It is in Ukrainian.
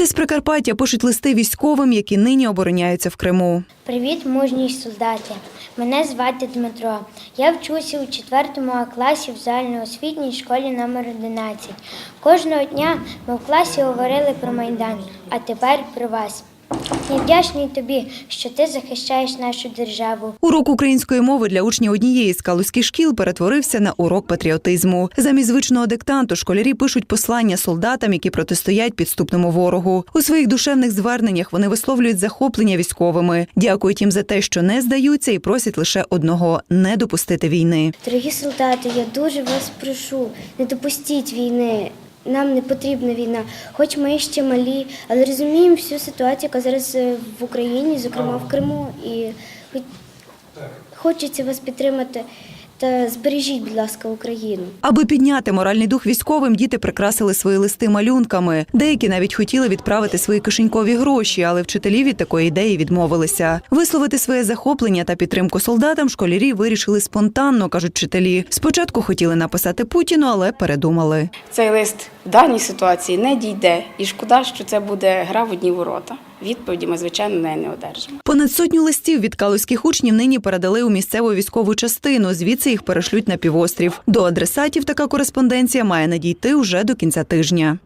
Діти з Прикарпаття пишуть листи військовим, які нині обороняються в Криму. Привіт, мужній солдаті. Мене звати Дмитро. Я вчуся у 4 класі в загальноосвітній школі номер 11. Кожного дня ми в класі говорили про Майдан, а тепер про вас. Я вдячний тобі, що ти захищаєш нашу державу. Урок української мови для учнів однієї з калузьких шкіл перетворився на урок патріотизму. Замість звичного диктанту школярі пишуть послання солдатам, які протистоять підступному ворогу. У своїх душевних зверненнях вони висловлюють захоплення військовими, дякують їм за те, що не здаються, і просять лише одного не допустити війни. Дорогі солдати, я дуже вас прошу, не допустіть війни. Нам не потрібна війна, хоч ми ще малі, але розуміємо всю ситуацію, яка зараз е, в Україні, зокрема в Криму. І хочеться вас підтримати та збережіть, будь ласка, Україну. Аби підняти моральний дух військовим, діти прикрасили свої листи малюнками. Деякі навіть хотіли відправити свої кишенькові гроші, але вчителі від такої ідеї відмовилися. Висловити своє захоплення та підтримку солдатам школярі вирішили спонтанно, кажуть вчителі. Спочатку хотіли написати Путіну, але передумали. Цей лист в даній ситуації не дійде, і шкода, що це буде гра в одні ворота. Відповіді ми, звичайно, неї не одержимо. Понад сотню листів від калузьких учнів нині передали у місцеву військову частину. Звідси їх перешлють на півострів. До адресатів така кореспонденція має надійти уже до кінця тижня.